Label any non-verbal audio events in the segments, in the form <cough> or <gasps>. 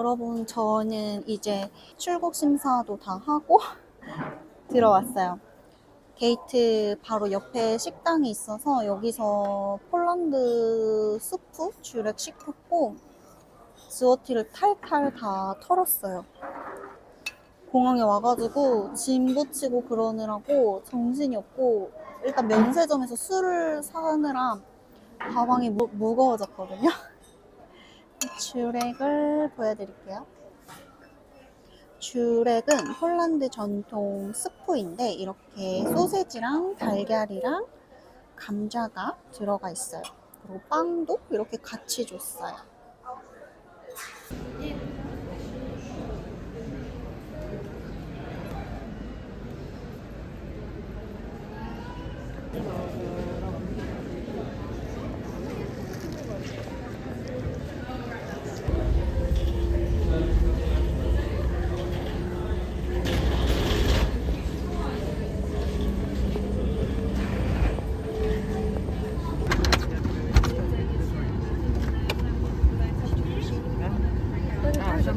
여러분, 저는 이제 출국 심사도 다 하고 <laughs> 들어왔어요. 게이트 바로 옆에 식당이 있어서 여기서 폴란드 수프 주렉 시켰고 스워티를 탈탈 다 털었어요. 공항에 와가지고 짐 붙이고 그러느라고 정신이 없고 일단 면세점에서 술을 사느라 가방이 무, 무거워졌거든요. <laughs> 주렉을 보여드릴게요. 주렉은 폴란드 전통 스프인데 이렇게 소세지랑 달걀이랑 감자가 들어가 있어요. 그리고 빵도 이렇게 같이 줬어요.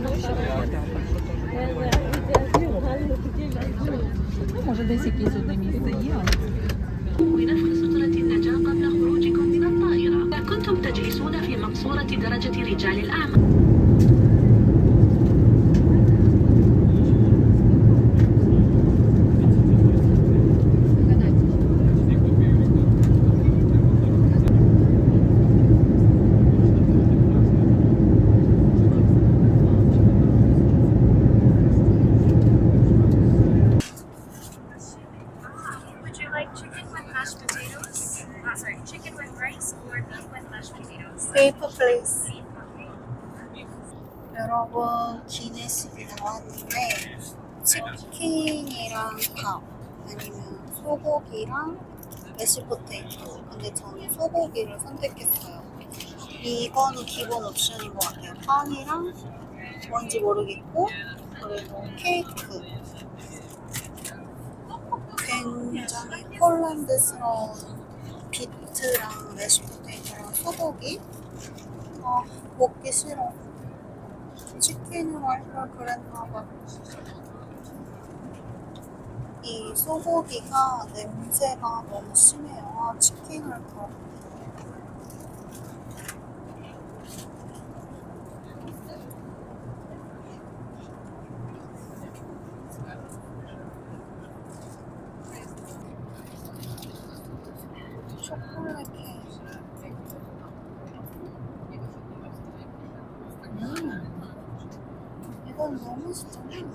Ну, може, десь якийсь один Uh, sorry, chicken with rice or beef with mashed potatoes? 베이프 플레이스. 여러분 기내식이 나왔는데 치킨이랑 밥 아니면 소고기랑 메시포테이토. 근데 저는 소고기를 선택했어요. 이거는 기본 옵션인 것 같아요. 빵이랑 뭔지 모르겠고 그리고 케이크. 굉장히 폴란드스러운 비트랑 메시 포테이토랑 소고기. 아 먹기 싫어. 치킨으로 할걸 그랬나봐. 이 소고기가 냄새가 너무 심해요. 아, 치킨을 더. 초콜릿 케이크. 음, 이건 너무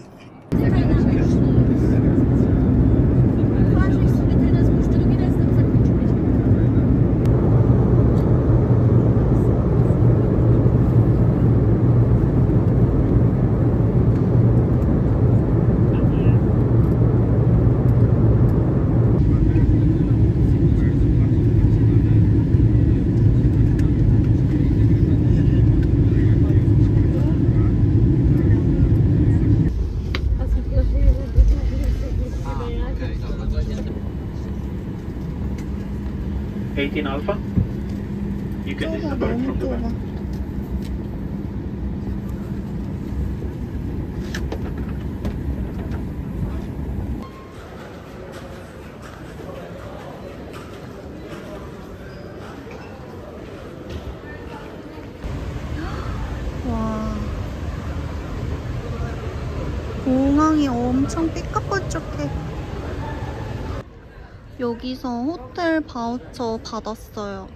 맛있잖아. Eighteen Alpha. You can 좁아, disembark 너무 from the 좁아. back. 와. 공항이 엄청 삐까뻔쩍해. 여기서 호텔 바우처 받았어요.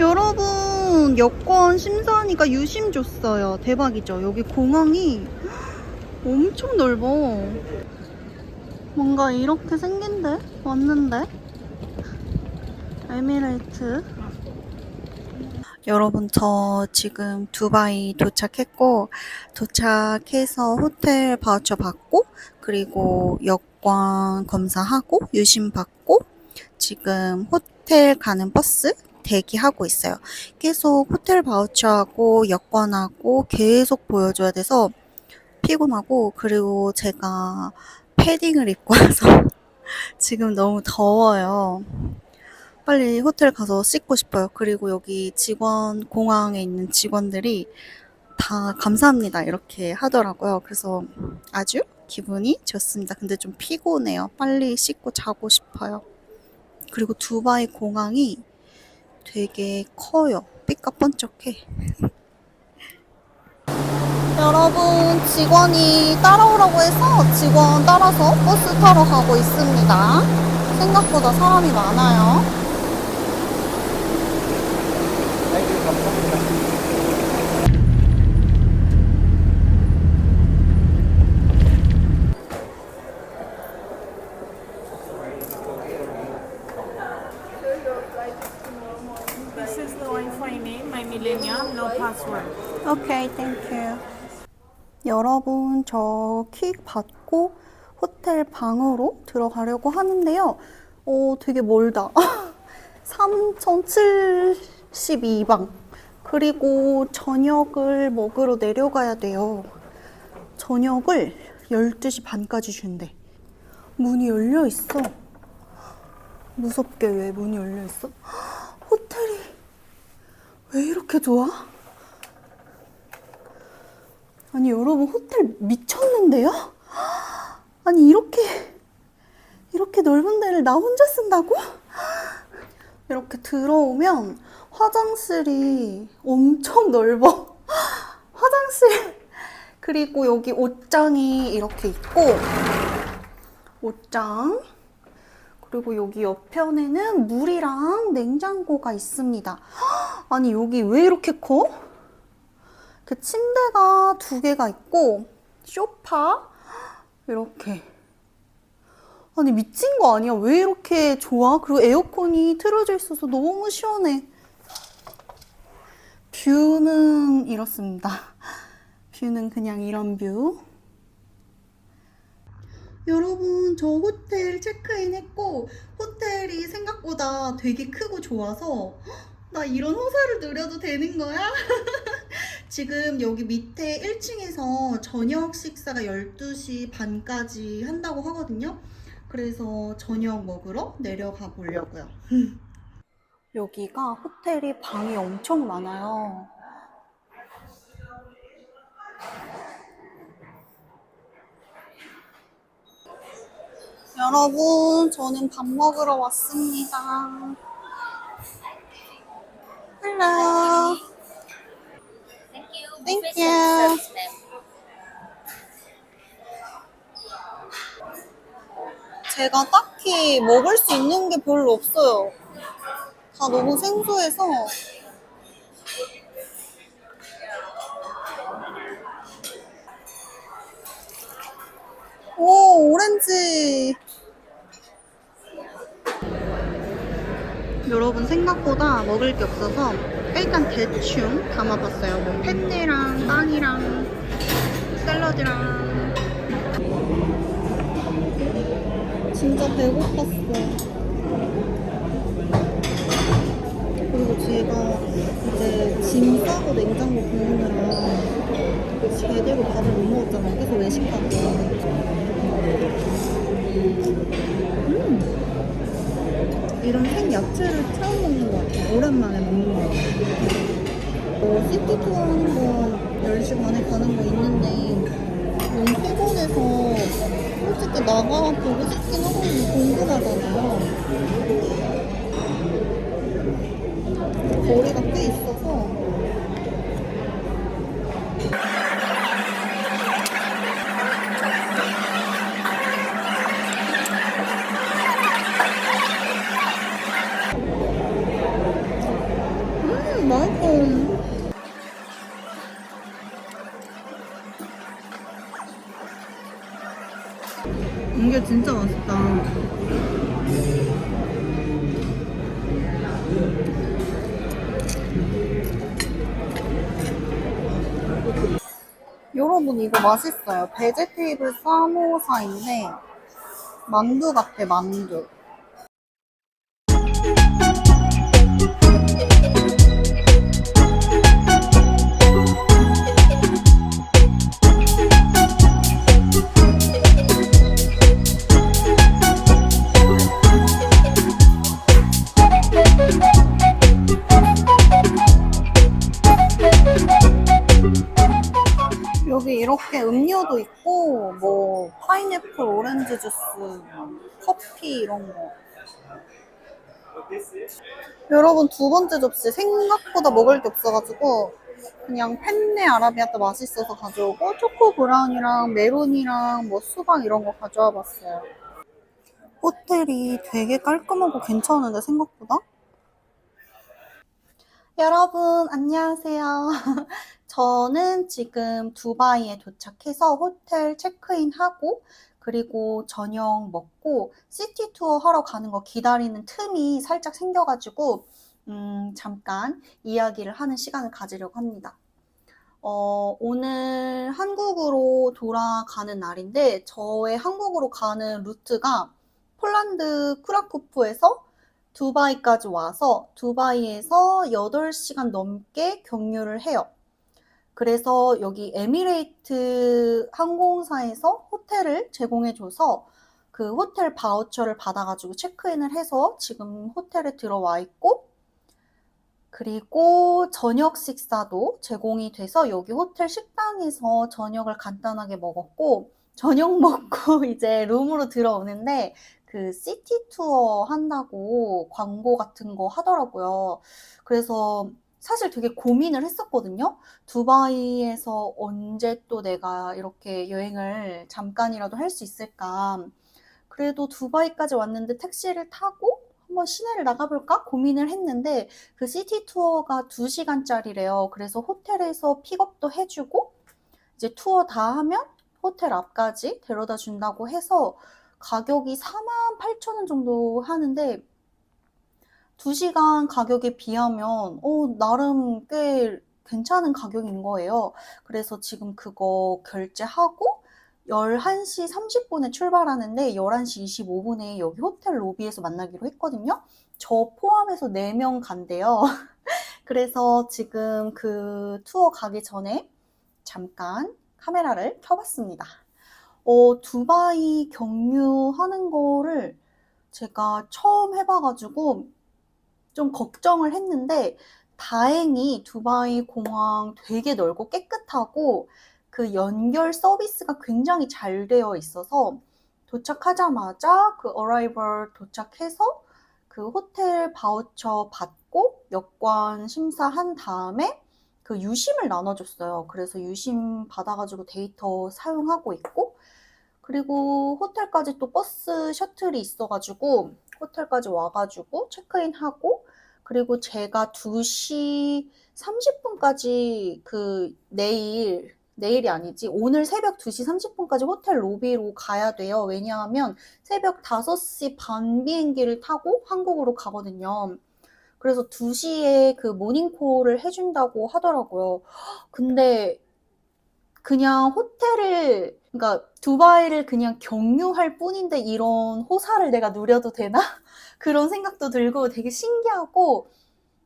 여러분, 여권 심사하니까 유심 줬어요. 대박이죠? 여기 공항이 <gasps> 엄청 넓어. 뭔가 이렇게 생긴데? 왔는데? 에미레이트. 여러분, 저 지금 두바이 도착했고, 도착해서 호텔 바우처 받고, 그리고 여권 검사하고, 유심 받고, 지금 호텔 가는 버스 대기하고 있어요. 계속 호텔 바우처하고 여권하고 계속 보여줘야 돼서 피곤하고 그리고 제가 패딩을 입고 와서 <laughs> 지금 너무 더워요. 빨리 호텔 가서 씻고 싶어요. 그리고 여기 직원, 공항에 있는 직원들이 다 감사합니다. 이렇게 하더라고요. 그래서 아주 기분이 좋습니다. 근데 좀 피곤해요. 빨리 씻고 자고 싶어요. 그리고 두바이 공항이 되게 커요. 삐까뻔쩍해. <laughs> 여러분, 직원이 따라오라고 해서 직원 따라서 버스 타러 가고 있습니다. 생각보다 사람이 많아요. Millennium, no password. 오케이, 땡큐. 여러분, 저킥 받고 호텔 방으로 들어가려고 하는데요. 어, 되게 멀다. <laughs> 3072방. 그리고 저녁을 먹으러 내려가야 돼요. 저녁을 12시 반까지 준대. 문이 열려 있어. 무섭게 왜 문이 열려 있어? 왜 이렇게 좋아? 아니 여러분 호텔 미쳤는데요? 아니 이렇게 이렇게 넓은 데를 나 혼자 쓴다고? 이렇게 들어오면 화장실이 엄청 넓어. 화장실 그리고 여기 옷장이 이렇게 있고 옷장 그리고 여기 옆편에는 물이랑 냉장고가 있습니다. 아니 여기 왜 이렇게 커? 그 침대가 두 개가 있고 소파 이렇게 아니 미친 거 아니야? 왜 이렇게 좋아? 그리고 에어컨이 틀어져 있어서 너무 시원해. 뷰는 이렇습니다. 뷰는 그냥 이런 뷰. 여러분, 저 호텔 체크인 했고, 호텔이 생각보다 되게 크고 좋아서, 헉, 나 이런 호사를 누려도 되는 거야? <laughs> 지금 여기 밑에 1층에서 저녁 식사가 12시 반까지 한다고 하거든요. 그래서 저녁 먹으러 내려가 보려고요. <laughs> 여기가 호텔이 방이 엄청 많아요. 여러분, 저는 밥 먹으러 왔습니다. Hello. Thank you. 제가 딱히 먹을 수 있는 게 별로 없어요. 다 너무 생소해서. 오, 오렌지. 여러분 생각보다 먹을 게 없어서 일단 대충 담아봤어요. 뭐 펜네랑 빵이랑 샐러드랑 진짜 배고팠어. 그리고 제가 이제 짐 싸고 냉장고 보느라 제대로 밥을 못 먹었잖아요. 그래서 외식하고. 음! 이런 생 야채를 처음 먹는 것 같아요. 오랜만에 먹는 것 같아요. 어, 시티 투어 하는 거 10시 반에 가는 거 있는데 너무 피곤해서 솔직히 나가 보고 싶긴 하거든요. 궁금하잖아요. 거리가 꽤 있어서. 여러분 이거 맛있어요. 베제테이블 사모사인데 만두 같아 만두. 음료도 있고 뭐 파인애플 오렌지 주스, 커피 이런 거. 여러분 두 번째 접시 생각보다 먹을 게 없어가지고 그냥 펜네 아라비아트 맛있어서 가져오고 초코 브라운이랑 메론이랑 뭐 수박 이런 거 가져와 봤어요. 호텔이 되게 깔끔하고 괜찮은데 생각보다? 여러분 안녕하세요. <laughs> 저는 지금 두바이에 도착해서 호텔 체크인하고 그리고 저녁 먹고 시티 투어 하러 가는 거 기다리는 틈이 살짝 생겨가지고 음, 잠깐 이야기를 하는 시간을 가지려고 합니다. 어, 오늘 한국으로 돌아가는 날인데 저의 한국으로 가는 루트가 폴란드 쿠라쿠프에서 두바이까지 와서 두바이에서 8시간 넘게 경유를 해요. 그래서 여기 에미레이트 항공사에서 호텔을 제공해줘서 그 호텔 바우처를 받아가지고 체크인을 해서 지금 호텔에 들어와 있고 그리고 저녁 식사도 제공이 돼서 여기 호텔 식당에서 저녁을 간단하게 먹었고 저녁 <laughs> 먹고 이제 룸으로 들어오는데 그 시티 투어 한다고 광고 같은 거 하더라고요. 그래서 사실 되게 고민을 했었거든요. 두바이에서 언제 또 내가 이렇게 여행을 잠깐이라도 할 수 있을까. 그래도 두바이까지 왔는데 택시를 타고 한번 시내를 나가볼까 고민을 했는데 그 시티 투어가 2시간짜리래요. 그래서 호텔에서 픽업도 해주고 이제 투어 다 하면 호텔 앞까지 데려다 준다고 해서 가격이 4만 8천 원 정도 하는데 2시간 가격에 비하면 어, 나름 꽤 괜찮은 가격인 거예요. 그래서 지금 그거 결제하고 11시 30분에 출발하는데 11시 25분에 여기 호텔 로비에서 만나기로 했거든요. 저 포함해서 4명 간대요. <laughs> 그래서 지금 그 투어 가기 전에 잠깐 카메라를 켜봤습니다. 어, 두바이 경유하는 거를 제가 처음 해봐가지고 좀 걱정을 했는데 다행히 두바이 공항 되게 넓고 깨끗하고 그 연결 서비스가 굉장히 잘 되어 있어서 도착하자마자 그 어라이벌 도착해서 그 호텔 바우처 받고 여권 심사한 다음에 그 유심을 나눠줬어요. 그래서 유심 받아가지고 데이터 사용하고 있고 그리고 호텔까지 또 버스 셔틀이 있어가지고 호텔까지 와가지고 체크인하고 그리고 제가 2시 30분까지 그 내일 내일이 아니지 오늘 새벽 2시 30분까지 호텔 로비로 가야 돼요. 왜냐하면 새벽 5시 반 비행기를 타고 한국으로 가거든요. 그래서 2시에 그 모닝콜을 해준다고 하더라고요. 근데 그냥 호텔을, 그러니까 두바이를 그냥 경유할 뿐인데 이런 호사를 내가 누려도 되나? <laughs> 그런 생각도 들고 되게 신기하고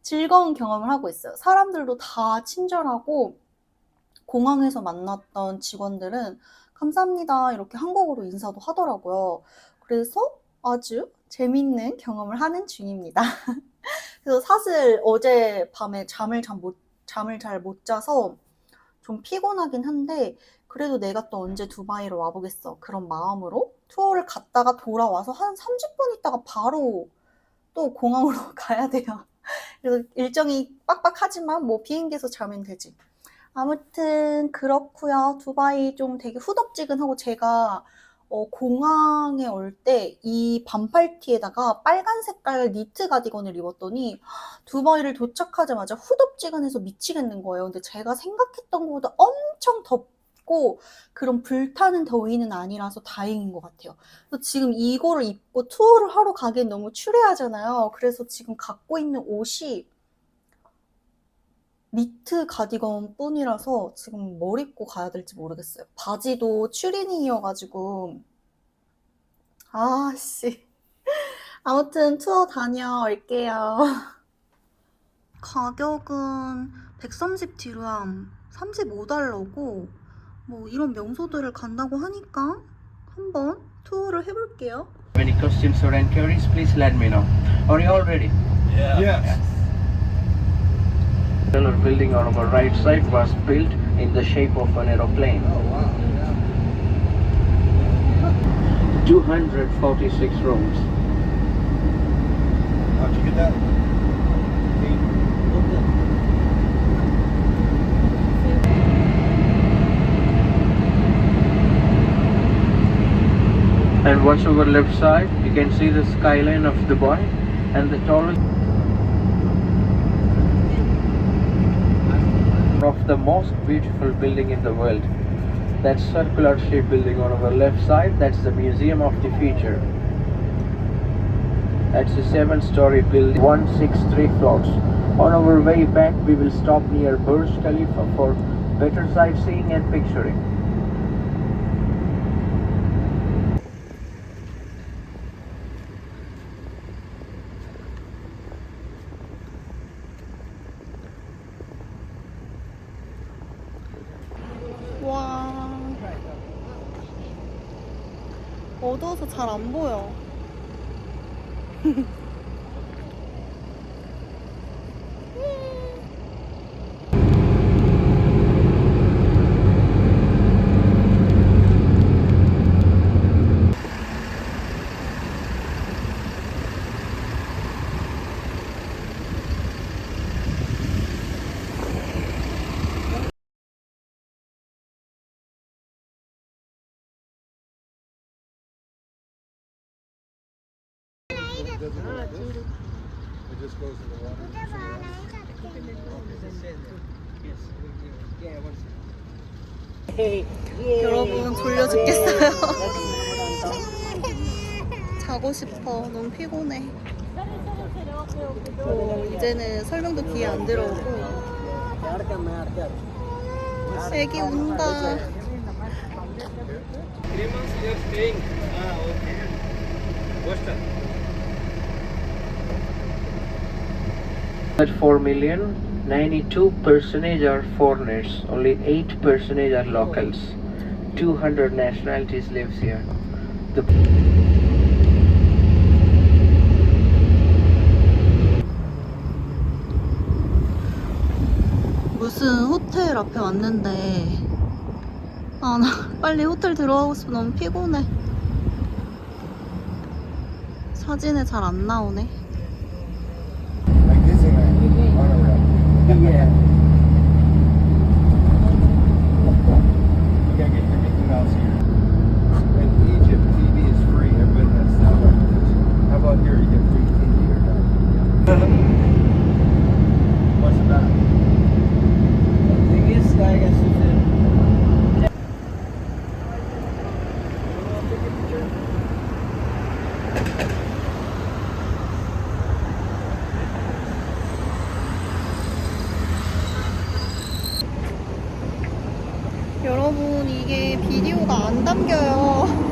즐거운 경험을 하고 있어요. 사람들도 다 친절하고 공항에서 만났던 직원들은 감사합니다. 이렇게 한국어로 인사도 하더라고요. 그래서 아주 재밌는 경험을 하는 중입니다. <laughs> 그래서 사실 어제 밤에 잠을 잘 못, 잠을 잘 못 자서 좀 피곤하긴 한데 그래도 내가 또 언제 두바이로 와보겠어. 그런 마음으로 투어를 갔다가 돌아와서 한 30분 있다가 바로 또 공항으로 <laughs> 가야 돼요. 그래서 일정이 빡빡하지만 뭐 비행기에서 자면 되지. 아무튼 그렇고요. 두바이 좀 되게 후덥지근하고 제가 어, 공항에 올 때 이 반팔티에다가 빨간 색깔 니트 가디건을 입었더니 두바이를 도착하자마자 후덥지근해서 미치겠는 거예요. 근데 제가 생각했던 것보다 엄청 덥 고 그런 불타는 더위는 아니라서 다행인 것 같아요. 그래서 지금 이거를 입고 투어를 하러 가기엔 너무 추레하잖아요. 그래서 지금 갖고 있는 옷이 니트 가디건 뿐이라서 지금 뭘 입고 가야 될지 모르겠어요. 바지도 추리닝이어가지고 아씨 <laughs> 아무튼 투어 다녀올게요. <laughs> 가격은 130 디르함 35달러고 뭐 이런 명소들을 간다고 하니까 한번 투어를 해볼게요. Any questions or inquiries, please let me know. Are you all ready? Yeah. Yes. Another building on our right side was built in the shape of an aeroplane. Oh, wow. 246 rooms. How'd you get that? And watch over left side, you can see the skyline of Dubai and the tallest of the most beautiful building in the world. That circular shaped building on our left side, that's the Museum of the Future. That's a seven story building, 163 floors. On our way back, we will stop near Burj Khalifa for better sightseeing and picturing. 어두워서 <laughs> 잘안 보여. It just goes to the water. 여러분 졸려 죽겠어요. <laughs> 자고 싶어. 너무 피곤해. 어, 이제는 설명도 귀에 안 들어오고. 애기 운다. At 4 million, 92 percentage are foreigners, only 8 percentage are locals. 200 nationalities lives here. The 무슨 호텔 앞에 왔는데 아 나 빨리 호텔 들어가고 싶어 너무 피곤해 사진에 잘 안 나오네 비디오가 안 담겨요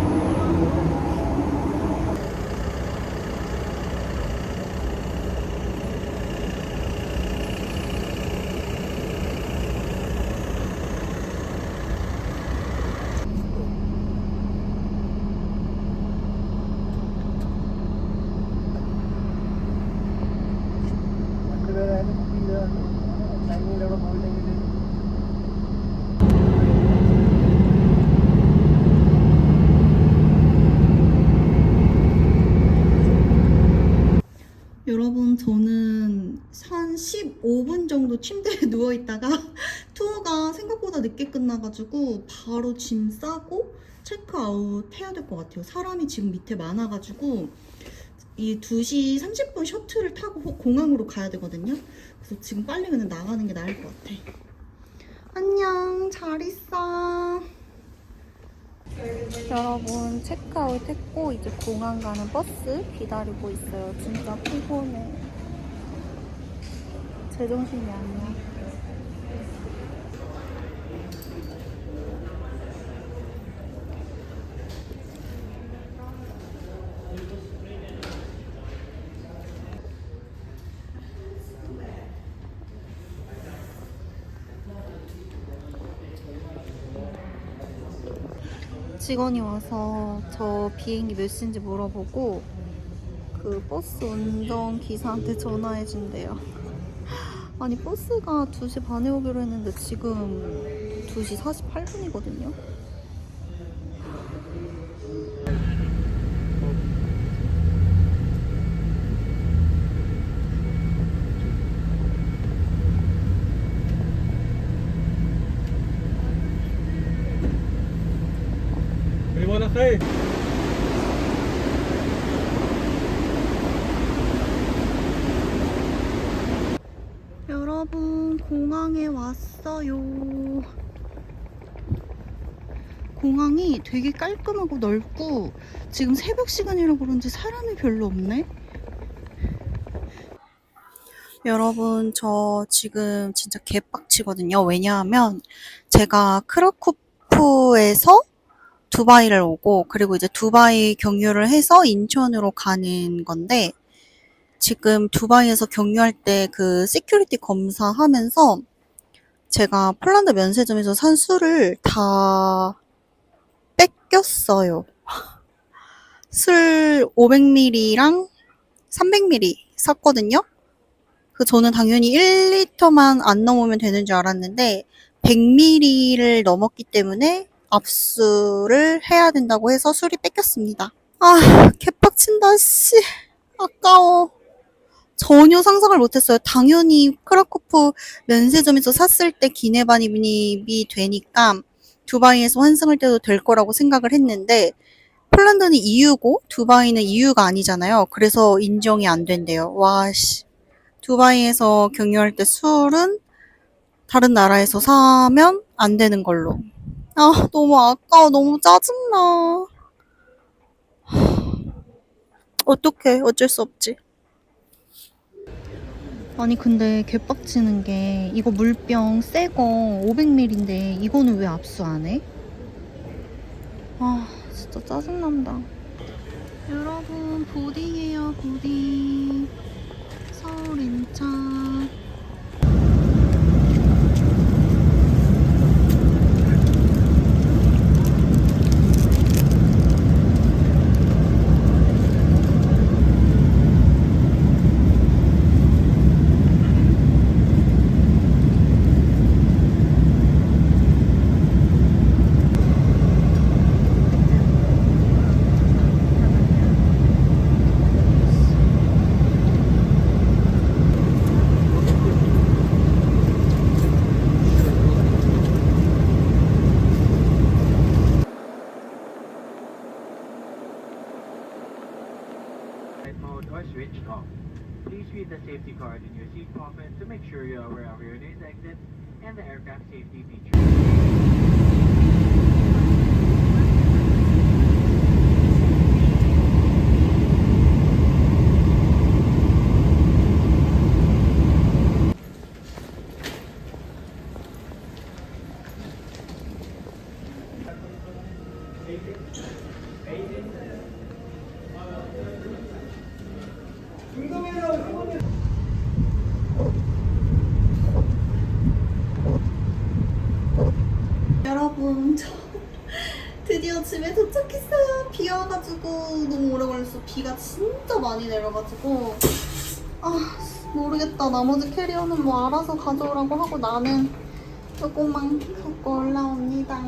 여러분 저는 한 15분 정도 침대에 <laughs> 누워 있다가 투어가 생각보다 늦게 끝나가지고 바로 짐 싸고 체크아웃 해야 될 것 같아요. 사람이 지금 밑에 많아가지고 이 2시 30분 셔틀을 타고 공항으로 가야 되거든요. 그래서 지금 빨리 그냥 나가는 게 나을 것 같아. 안녕, 잘 있어. 여러분 체크아웃 했고 이제 공항 가는 버스 기다리고 있어요. 진짜 피곤해. 제정신이 아니야. 직원이 와서 저 비행기 몇 시인지 물어보고 그 버스 운전 기사한테 전화해 준대요. 아니 버스가 2시 반에 오기로 했는데 지금 2시 48분이거든요. Hey! 공항에 왔어요. 공항이 되게 깔끔하고 넓고, 지금 새벽 시간이라 그런지 사람이 별로 없네? 여러분, 저 지금 진짜 개빡치거든요. 왜냐하면 제가 크라쿠프에서 두바이를 오고, 그리고 이제 두바이 경유를 해서 인천으로 가는 건데, 지금 두바이에서 경유할 때 그 시큐리티 검사하면서 제가 폴란드 면세점에서 산 술을 다 뺏겼어요. 술 500ml랑 300ml 샀거든요. 그 저는 당연히 1리터만 안 넘으면 되는 줄 알았는데 100ml를 넘었기 때문에 압수를 해야 된다고 해서 술이 뺏겼습니다. 아, 개빡친다, 씨. 아까워. 전혀 상상을 못했어요. 당연히 크라코프 면세점에서 샀을 때 기내 반입이 되니까 두바이에서 환승할 때도 될 거라고 생각을 했는데 폴란드는 EU고 두바이는 EU가 아니잖아요. 그래서 인정이 안 된대요. 와 씨. 두바이에서 경유할 때 술은 다른 나라에서 사면 안 되는 걸로. 아, 너무 아까워. 너무 짜증나. 어떡해. 어쩔 수 없지. 아니 근데 개빡치는 게 이거 물병 새 거 500ml인데 이거는 왜 압수 안 해? 아 진짜 짜증난다. 여러분 보딩이에요 보딩. 서울 인천 Please read the safety card in your seat pocket to make sure you're aware of your day's exit and the aircraft safety features. 여러분 저 드디어 집에 도착했어요. 비 와가지고 너무 오래 걸렸어. 비가 진짜 많이 내려가지고. 아 모르겠다. 나머지 캐리어는 뭐 알아서 가져오라고 하고 나는 조금만 갖고 올라옵니다